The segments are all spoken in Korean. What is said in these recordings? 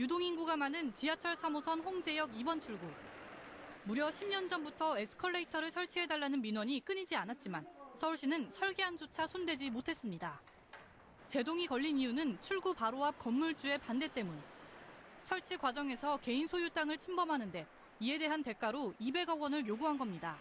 유동인구가 많은 지하철 3호선 홍제역 2번 출구. 무려 10년 전부터 에스컬레이터를 설치해달라는 민원이 끊이지 않았지만 서울시는 설계안조차 손대지 못했습니다. 제동이 걸린 이유는 출구 바로 앞 건물주의 반대 때문. 설치 과정에서 개인 소유 땅을 침범하는데 이에 대한 대가로 200억 원을 요구한 겁니다.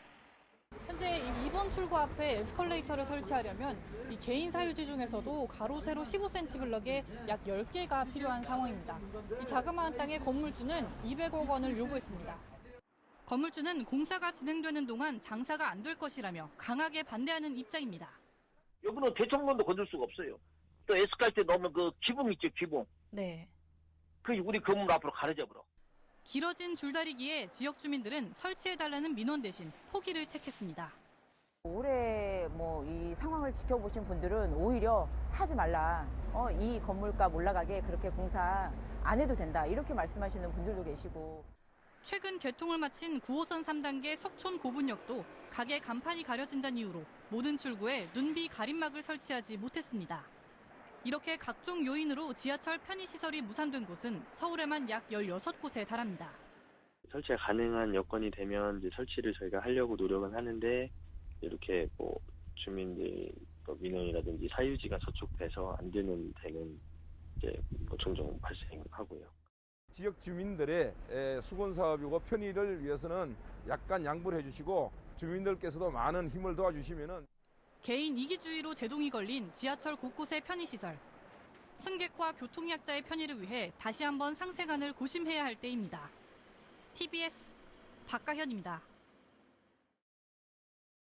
현재 이 2번 출구 앞에 에스컬레이터를 설치하려면 이 개인 사유지 중에서도 가로 세로 15cm 블럭에 약 10개가 필요한 상황입니다. 이 자그마한 땅의 건물주는 200억 원을 요구했습니다. 건물주는 공사가 진행되는 동안 장사가 안 될 것이라며 강하게 반대하는 입장입니다. 여기는 대청론도 건들 수가 없어요. 또때 넣으면 그 기붕 있죠, 기붕. 네. 그 우리 건물 앞으로 가려져버려. 길어진 줄다리기에 지역 주민들은 설치해달라는 민원 대신 포기를 택했습니다. 올해 뭐 이 상황을 지켜보신 분들은 오히려 하지 말라. 어, 이 건물값 올라가게 그렇게 공사 안 해도 된다. 이렇게 말씀하시는 분들도 계시고. 최근 개통을 마친 9호선 3단계 석촌 고분역도 가게 간판이 가려진다는 이유로 모든 출구에 눈비 가림막을 설치하지 못했습니다. 이렇게 각종 요인으로 지하철 편의시설이 무산된 곳은 서울에만 약 16곳에 달합니다. 설치가 가능한 여건이 되면 이제 설치를 저희가 하려고 노력은 하는데 이렇게 뭐 주민들 뭐 민원이라든지 사유지가 저촉돼서 안 되는 데는 이제 뭐 종종 발생하고요. 지역 주민들의 에, 수건 사업이고 편의를 위해서는 약간 양보를 해주시고 주민들께서도 많은 힘을 도와주시면은 개인 이기주의로 제동이 걸린 지하철 곳곳의 편의시설. 승객과 교통약자의 편의를 위해 다시 한번 상생안을 고심해야 할 때입니다. TBS 박가현입니다.